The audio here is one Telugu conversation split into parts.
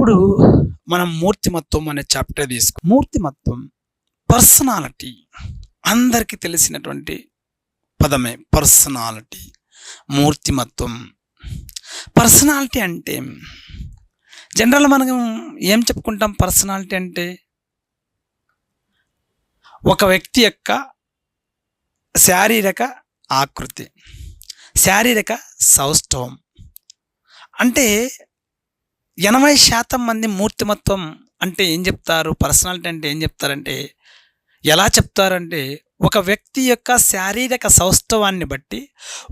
ఇప్పుడు మనం మూర్తిమత్వం అనే చాప్టర్ తీసుకు మూర్తిమత్వం పర్సనాలిటీ అందరికీ తెలిసినటువంటి పదమే పర్సనాలిటీ మూర్తిమత్వం. పర్సనాలిటీ అంటే జనరల్ మనం ఏం చెప్పుకుంటాం పర్సనాలిటీ అంటే? ఒక వ్యక్తి యొక్క శారీరక ఆకృతి శారీరక సౌష్ఠవం. అంటే ఎనభై శాతం మంది మూర్తిమత్వం అంటే ఏం చెప్తారు? పర్సనాలిటీ అంటే ఏం చెప్తారంటే ఎలా చెప్తారంటే ఒక వ్యక్తి యొక్క శారీరక సౌష్ఠవాన్ని బట్టి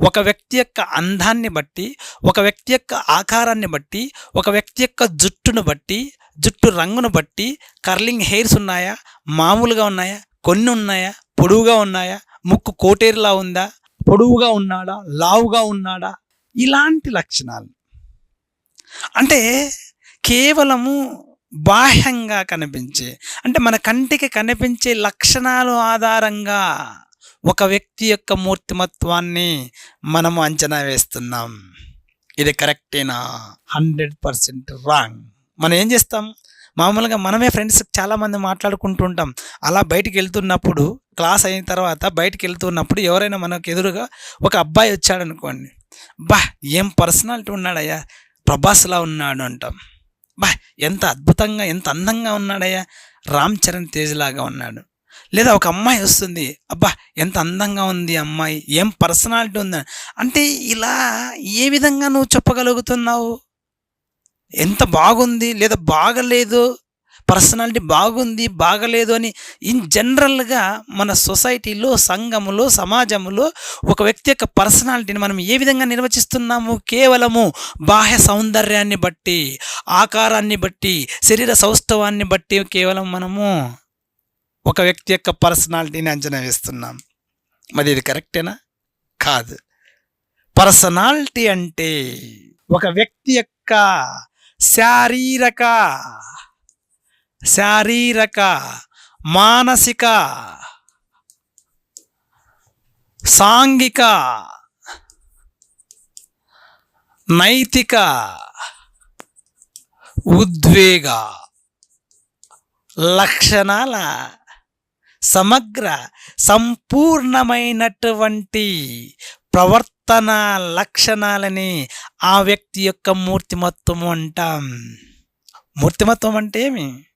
ఒక వ్యక్తి యొక్క అందాన్ని బట్టి ఒక వ్యక్తి యొక్క ఆకారాన్ని బట్టి ఒక వ్యక్తి యొక్క జుట్టును బట్టి జుట్టు రంగును బట్టి కర్లింగ్ హెయిర్స్ ఉన్నాయా? మామూలుగా ఉన్నాయా? కొన్ని ఉన్నాయా? పొడవుగా ఉన్నాయా? ముక్కు కోటేరులా ఉందా? పొడువుగా ఉన్నాడా? లావుగా ఉన్నాడా? ఇలాంటి లక్షణాలు. అంటే కేవలము బాహ్యంగా కనిపించే అంటే మన కంటికి కనిపించే లక్షణాలు ఆధారంగా ఒక వ్యక్తి యొక్క మూర్తిమత్వాన్ని మనము అంచనా వేస్తున్నాం. ఇది కరెక్టేనా? Hundred percent wrong. మనం ఏం చేస్తాం? మామూలుగా మనమే ఫ్రెండ్స్ చాలామంది మాట్లాడుకుంటుంటాం అలా బయటికి వెళ్తున్నప్పుడు క్లాస్ అయిన తర్వాత బయటికి వెళ్తున్నప్పుడు ఎవరైనా మనకు ఎదురుగా ఒక అబ్బాయి వచ్చాడు అనుకోండి బా ఏం పర్సనాలిటీ ఉన్నాడయ్యా? ప్రభాస్లా ఉన్నాడు అంటాం బా ఎంత అద్భుతంగా ఎంత అందంగా ఉన్నాడయ్యా. రామ్ చరణ్ తేజ్ లాగా ఉన్నాడు. లేదా ఒక అమ్మాయి వస్తుంది. అబ్బా ఎంత అందంగా ఉంది అమ్మాయి. ఏం పర్సనాలిటీ ఉంది? అంటే ఇలా ఏ విధంగా నువ్వు చెప్పగలుగుతున్నావు? ఎంత బాగుంది లేదా బాగలేదు? పర్సనాలిటీ బాగుంది బాగలేదు అని ఇన్ జనరల్గా మన సొసైటీలో సంఘములో సమాజంలో ఒక వ్యక్తి యొక్క పర్సనాలిటీని మనం ఏ విధంగా నిర్వచిస్తున్నాము? కేవలము బాహ్య సౌందర్యాన్ని బట్టి ఆకారాన్ని బట్టి శరీర సౌష్ఠవాన్ని బట్టి కేవలం మనము ఒక వ్యక్తి యొక్క పర్సనాలిటీని అంచనా వేస్తున్నాం. మరి ఇది కరెక్టేనా? కాదు. పర్సనాలిటీ అంటే ఒక వ్యక్తి యొక్క శారీరక శారీరక మానసిక సాంఘిక నైతిక ఉద్వేగ లక్షణాల సమగ్ర సంపూర్ణమైనటువంటి ప్రవర్తన లక్షణాలని ఆ వ్యక్తి యొక్క మూర్తిమత్వము అంటాం. మూర్తిమత్వం అంటే ఏమి?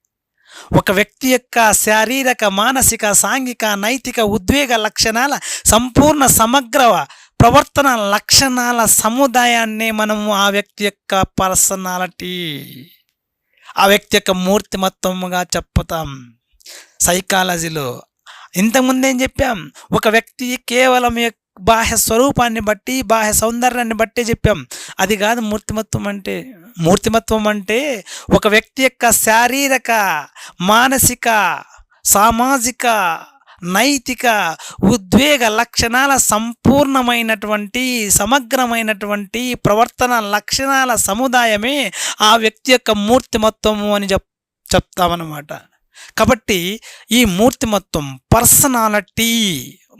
ఒక వ్యక్తి యొక్క శారీరక మానసిక సాంఘిక నైతిక ఉద్వేగ లక్షణాల సంపూర్ణ సమగ్ర ప్రవర్తన లక్షణాల సముదాయాన్ని మనము ఆ వ్యక్తి యొక్క పర్సనాలిటీ ఆ వ్యక్తి యొక్క మూర్తిమత్వముగా చెప్పుతాం. సైకాలజీలో ఇంతకుముందు ఏం చెప్పాం? ఒక వ్యక్తి కేవలం బాహ్య స్వరూపాన్ని బట్టి బాహ్య సౌందర్యాన్ని బట్టే చెప్పాం. అది కాదు మూర్తిమత్వం అంటే మూర్తిమత్వం అంటే ఒక వ్యక్తి యొక్క శారీరక మానసిక సామాజిక నైతిక ఉద్వేగ లక్షణాల సంపూర్ణమైనటువంటి సమగ్రమైనటువంటి ప్రవర్తన లక్షణాల సముదాయమే ఆ వ్యక్తి యొక్క మూర్తిమత్వము అని చెప్ చెప్తామన్నమాట. కాబట్టి ఈ మూర్తిమత్వం పర్సనాలిటీ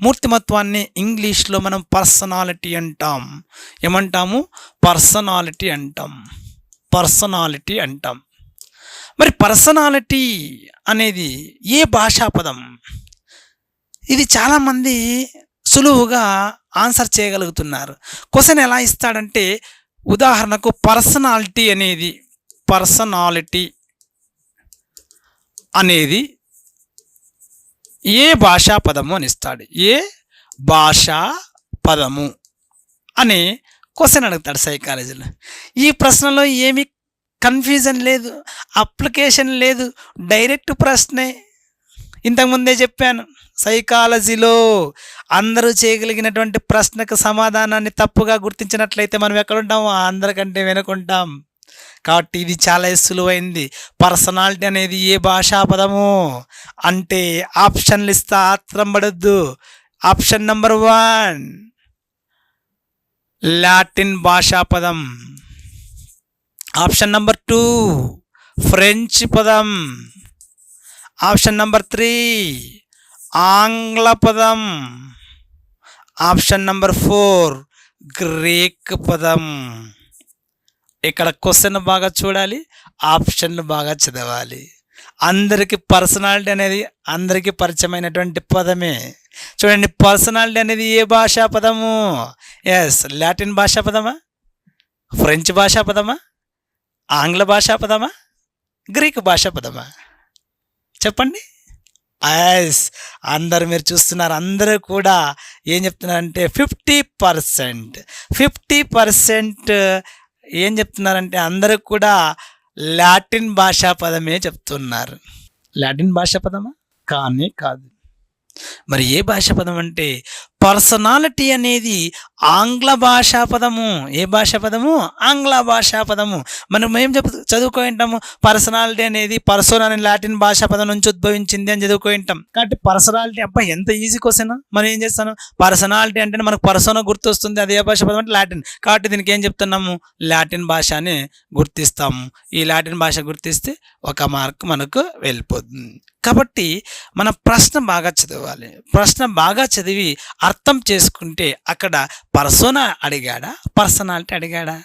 మూర్తిమత్వాన్ని ఇంగ్లీష్లో మనం పర్సనాలిటీ అంటాం. ఏమంటాము? పర్సనాలిటీ అంటాం. పర్సనాలిటీ అంటాం. మరి పర్సనాలిటీ అనేది ఏ భాషా పదం? ఇది చాలామంది సులువుగా ఆన్సర్ చేయగలుగుతున్నారు. క్వశ్చన్ ఎలా ఇస్తాడంటే ఉదాహరణకు పర్సనాలిటీ అనేది పర్సనాలిటీ అనేది ఏ భాషా పదము అని ఇస్తాడు. ఏ భాషా పదము అని క్వశ్చన్ అడుగుతాడు సైకాలజీలో. ఈ ప్రశ్నలో ఏమి కన్ఫ్యూజన్ లేదు అప్లికేషన్ లేదు డైరెక్ట్ ప్రశ్నే. ఇంతకుముందే చెప్పాను సైకాలజీలో అందరూ చేయగలిగినటువంటి ప్రశ్నకు సమాధానాన్ని తప్పుగా గుర్తించినట్లయితే మనం ఎక్కడుంటాం అందరికంటే వెనుకుంటాం. కాబట్టి ఇది చాలా సులువైంది. పర్సనాలిటీ అనేది ఏ భాషా పదము? అంటే ఆప్షన్లు ఇస్తా ఆత్రం పడద్దు. Option number one. లాటిన్ భాషా పదం. ఆప్షన్ నంబర్ టూ ఫ్రెంచ్ పదం. ఆప్షన్ నంబర్ త్రీ ఆంగ్ల పదం. ఆప్షన్ నంబర్ ఫోర్ గ్రీక్ పదం. ఇక్కడ క్వశ్చన్ బాగా చూడాలి ఆప్షన్లు బాగా చదవాలి. అందరికీ పర్సనాలిటీ అనేది అందరికీ పరిచయమైనటువంటి పదమే. చూడండి పర్సనాలిటీ అనేది ఏ భాషా పదము? ఎస్ లాటిన్ భాషా పదమా? ఫ్రెంచ్ భాషా పదమా? ఆంగ్ల భాషా పదమా? గ్రీక్ భాషా పదమా? చెప్పండి. ఎస్ అందరు మీరు చూస్తున్నారు అందరూ కూడా ఏం చెప్తున్నారంటే ఫిఫ్టీ పర్సెంట్ ఫిఫ్టీ పర్సెంట్ ఏం చెప్తున్నారంటే అందరూ కూడా లాటిన్ భాషా పదమే చెప్తున్నారు. లాటిన్ భాషా పదమా? కానీ కాదు. మరి ఏ భాషా పదం అంటే పర్సనాలిటీ అనేది ఆంగ్ల భాషా పదము. ఏ భాషా పదము? ఆంగ్ల భాషా పదము. మనం ఏం చెప్ చదువుకుంటాము పర్సనాలిటీ అనేది పర్సోన్ అనే లాటిన్ భాషా పదం నుంచి ఉద్భవించింది అని చదువుకుంటాం కాబట్టి పర్సనాలిటీ అబ్బా ఎంత ఈజీ క్వశ్చన్ మనం ఏం చేస్తాను పర్సనాలిటీ అంటే మనకు పర్సోన గుర్తొస్తుంది అదే భాష పదం అంటే లాటిన్. కాబట్టి దీనికి ఏం చెప్తున్నాము? లాటిన్ భాష అని గుర్తిస్తాము. ఈ లాటిన్ భాష గుర్తిస్తే ఒక మార్క్ మనకు వెళ్ళిపోతుంది. కాబట్టి మన ప్రశ్న బాగా చదవాలి. ప్రశ్న బాగా చదివి అర్థం చేసుకుంటే అక్కడ పర్సోనా అడిగాడా? పర్సనాలిటీ అడిగాడా?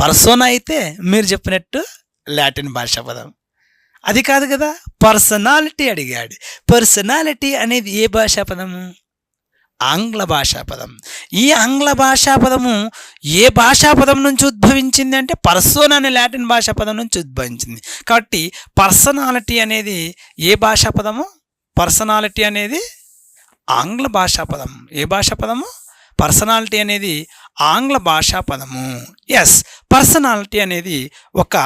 పర్సోనా అయితే మీరు చెప్పినట్టు లాటిన్ భాషా పదం. అది కాదు కదా పర్సనాలిటీ అడిగాడు. పర్సనాలిటీ అనేది ఏ భాషా పదము? ఆంగ్ల భాషా పదం. ఈ ఆంగ్ల భాషా పదము ఏ భాషా పదం నుంచి ఉద్భవించింది అంటే పర్సోన్ అనే లాటిన్ భాషా పదం నుంచి ఉద్భవించింది. కాబట్టి పర్సనాలిటీ అనేది ఏ భాషా పదము? పర్సనాలిటీ అనేది ఆంగ్ల భాషా పదం. ఏ భాషా పదము? పర్సనాలిటీ అనేది ఆంగ్ల భాషా పదము. ఎస్ పర్సనాలిటీ అనేది ఒక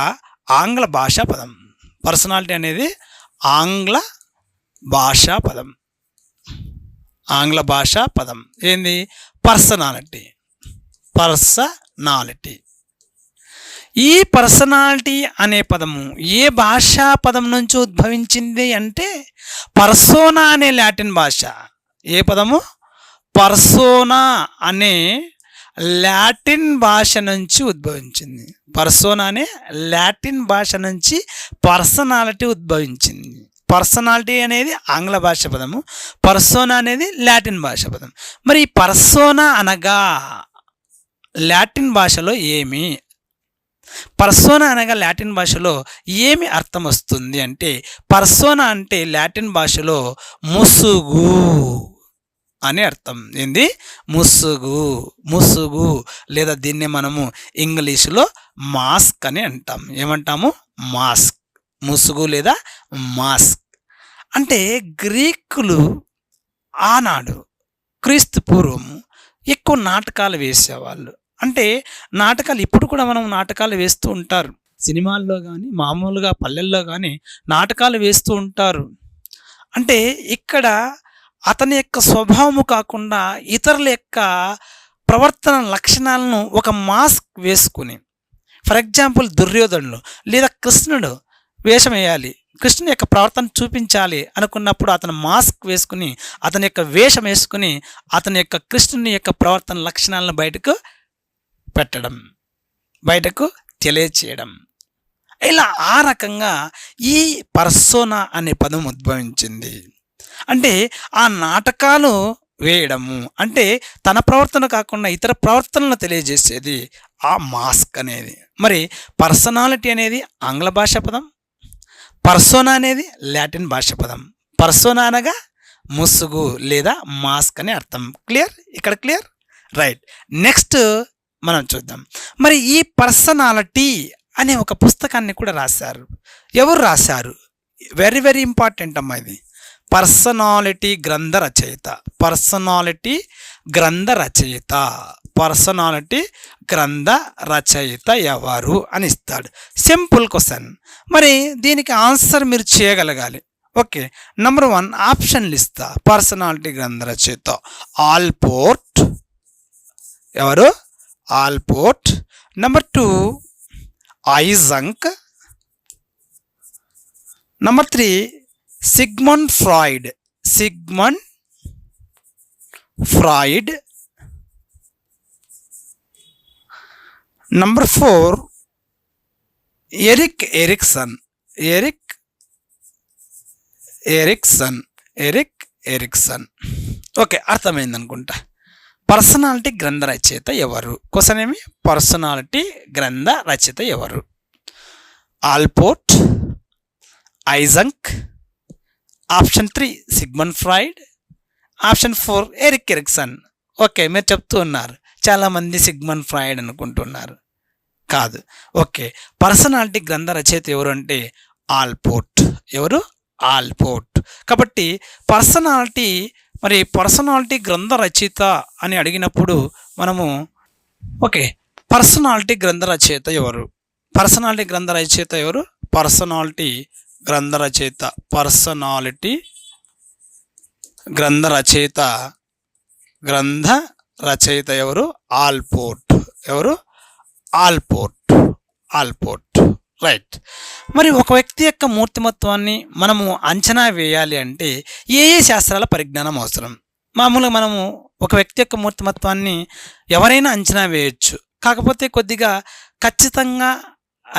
ఆంగ్ల భాషా పదం. పర్సనాలిటీ అనేది ఆంగ్ల భాషా పదం. ఆంగ్ల భాషా పదం. ఏంది? పర్సనాలిటీ. పర్సనాలిటీ. ఈ పర్సనాలిటీ అనే పదము ఏ భాషా పదం నుంచి ఉద్భవించింది అంటే పర్సోనా అనే లాటిన్ భాష. ఏ పదము? పర్సోనా అనే లాటిన్ భాష నుంచి ఉద్భవించింది. పర్సోనా అనే లాటిన్ భాష నుంచి పర్సనాలిటీ ఉద్భవించింది. పర్సనాలిటీ అనేది ఆంగ్ల భాష పదము. పర్సోనా అనేది లాటిన్ భాష పదం. మరి ఈ పర్సోనా అనగా లాటిన్ భాషలో ఏమి? పర్సోనా అనగా లాటిన్ భాషలో ఏమి అర్థం వస్తుంది అంటే పర్సోనా అంటే లాటిన్ భాషలో ముసుగు. అని అర్థం. ఏంది? ముసుగు. ముసుగు లేదా దీన్ని మనము ఇంగ్లీషులో మాస్క్ అని అంటాం. ఏమంటాము? మాస్క్. ముసుగు లేదా మాస్క్. అంటే గ్రీకులు ఆనాడు క్రీస్తు పూర్వం ఎక్కువ నాటకాలు వేసేవాళ్ళు. అంటే నాటకాలు ఇప్పుడు కూడా మనం నాటకాలు వేస్తూ ఉంటారు. సినిమాల్లో కానీ మామూలుగా పల్లెల్లో కానీ నాటకాలు వేస్తూ ఉంటారు. అంటే ఇక్కడ అతని యొక్క స్వభావము కాకుండా ఇతరుల యొక్క ప్రవర్తన లక్షణాలను ఒక మాస్క్ వేసుకుని ఫర్ ఎగ్జాంపుల్ దుర్యోధనుడు లేదా కృష్ణుడు వేషం వేయాలి కృష్ణుని యొక్క ప్రవర్తన చూపించాలి అనుకున్నప్పుడు అతను మాస్క్ వేసుకుని అతని యొక్క వేషం వేసుకుని అతని యొక్క కృష్ణుని యొక్క ప్రవర్తన లక్షణాలను బయటకు పెట్టడం బయటకు తెలియచేయడం. ఇలా ఆ రకంగా ఈ పర్సోనా అనే పదం ఉద్భవించింది. అంటే ఆ నాటకాలు వేయడము. అంటే తన ప్రవర్తన కాకుండా ఇతర ప్రవర్తనలు తెలియజేసేది ఆ మాస్క్ అనేది. మరి పర్సనాలిటీ అనేది ఆంగ్ల భాష పదం పర్సోనా అనేది లాటిన్ భాష పదం. పర్సోనా అనగా ముసుగు లేదా మాస్క్ అని అర్థం. క్లియర్? ఇక్కడ క్లియర్? రైట్. నెక్స్ట్ మనం చూద్దాం. మరి ఈ పర్సనాలిటీ అనే ఒక పుస్తకాన్ని కూడా రాశారు. ఎవరు రాశారు? వెరీ వెరీ ఇంపార్టెంట్ అమ్మా ఇది. పర్సనాలిటీ గ్రంథ రచయిత. పర్సనాలిటీ గ్రంథ రచయిత. పర్సనాలిటీ గ్రంథ రచయిత ఎవరు అని ఇస్తాడు. Simple question. మరి దీనికి ఆన్సర్ మీరు చేయగలగాలి. ఓకే. నంబర్ వన్ ఆప్షన్లు ఇస్తా పర్సనాలిటీ గ్రంథ రచయిత. ఆల్పోర్ట్. ఎవరు? Allport. Number two Eysenck. Number three Sigmund Freud Sigmund Freud number four Erik Erikson Erik Erikson Erik Erikson okay అర్థమైంది అనుకుంటా పర్సనాలిటీ గ్రంథ రచయిత ఎవరు? క్వశ్చన్ ఏమి? పర్సనాలిటీ గ్రంథ రచయిత ఎవరు? Allport Eysenck option three Sigmund Freud option four Erik Erikson. Okay మీరు చెప్తూ ఉన్నారు. చాలామంది సిగ్మన్ ఫ్రాయిడ్ అనుకుంటున్నారు. కాదు. ఓకే పర్సనాలిటీ గ్రంథ రచయిత ఎవరు అంటే ఆల్పోర్ట్. ఎవరు? ఆల్పోర్ట్. కాబట్టి పర్సనాలిటీ మరి పర్సనాలిటీ గ్రంథ రచయిత అని అడిగినప్పుడు మనము ఓకే పర్సనాలిటీ గ్రంథ రచయిత ఎవరు? పర్సనాలిటీ గ్రంథ రచయిత ఎవరు? పర్సనాలిటీ గ్రంథ రచయిత పర్సనాలిటీ గ్రంథ రచయిత గ్రంథ రచయిత ఎవరు? ఆల్పోర్ట్. ఎవరు? ఆల్పోర్ట్. ఆల్పోర్ట్. రైట్. మరి ఒక వ్యక్తి యొక్క మూర్తిమత్వాన్ని మనము అంచనా వేయాలి అంటే ఏ ఏ శాస్త్రాల పరిజ్ఞానం అవసరం? మామూలుగా మనము ఒక వ్యక్తి యొక్క మూర్తిమత్వాన్ని ఎవరైనా అంచనా వేయొచ్చు. కాకపోతే కొద్దిగా ఖచ్చితంగా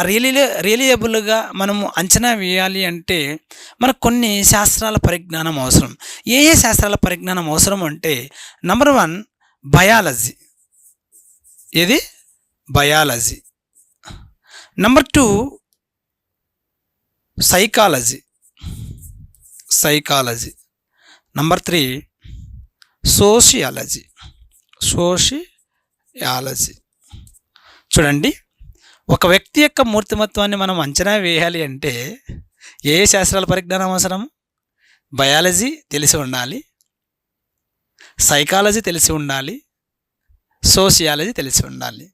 రియలి రియలియబుల్గా మనము అంచనా వేయాలి అంటే మనకు కొన్ని శాస్త్రాల పరిజ్ఞానం అవసరం. ఏ ఏ శాస్త్రాల పరిజ్ఞానం అవసరం అంటే నంబర్ వన్ బయాలజీ ఏది? Biology number two psychology psychology number three sociology sociology చూడండి. ఒక వ్యక్తి యొక్క మూర్తిమత్వాన్ని మనం అంచనా వేయాలి అంటే ఏ శాస్త్రాల పరిజ్ఞానం అవసరం? బయాలజీ తెలిసి ఉండాలి. సైకాలజీ తెలిసి ఉండాలి. సోషియాలజీ తెలిసి ఉండాలి.